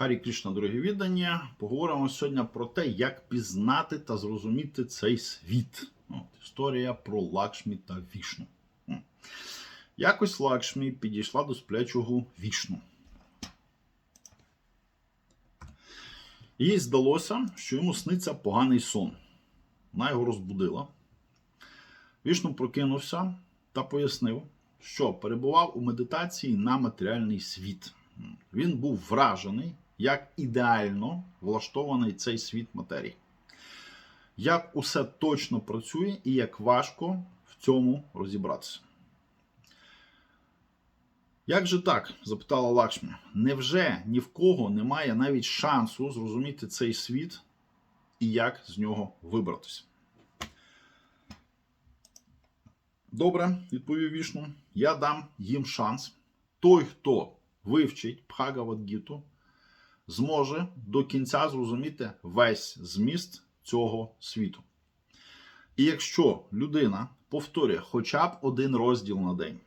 Харі Кришна, дорогі віддані, поговоримо сьогодні про те, як пізнати та зрозуміти цей світ. От, історія про Лакшмі та Вішну. Якось Лакшмі підійшла до сплячого Вішну. Їй здалося, що йому сниться поганий сон. Вона його розбудила. Вішну прокинувся та пояснив, що перебував у медитації на матеріальний світ. Він був вражений, як ідеально влаштований цей світ матерії. Як усе точно працює і як важко в цьому розібратися. Як же так? запитала Лакшмі. Невже ні в кого немає навіть шансу зрозуміти цей світ і як з нього вибратися? Добре, відповів Вішну. Я дам їм шанс. Той, хто вивчить Бхагавадгіту, зможе до кінця зрозуміти весь зміст цього світу. І якщо людина повторює хоча б один розділ на день,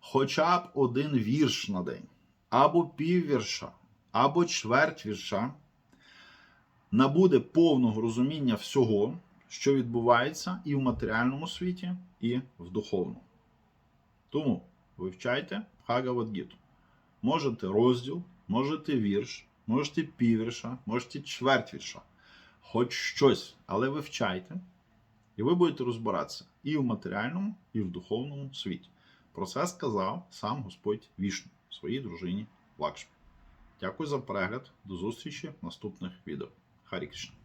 хоча б один вірш на день, або піввірша, або чверть вірша, набуде повного розуміння всього, що відбувається і в матеріальному світі, і в духовному. Тому вивчайте Бхагавадгіту. Можете розділ, можете вірш, можете піввірша, можете чверть вірша. Хоч щось, але вивчайте, і ви будете розбиратися і в матеріальному, і в духовному світі. Про це сказав сам Господь Вішну своїй дружині Лакшмі. Дякую за перегляд. До зустрічі в наступних відео. Харі Кришна.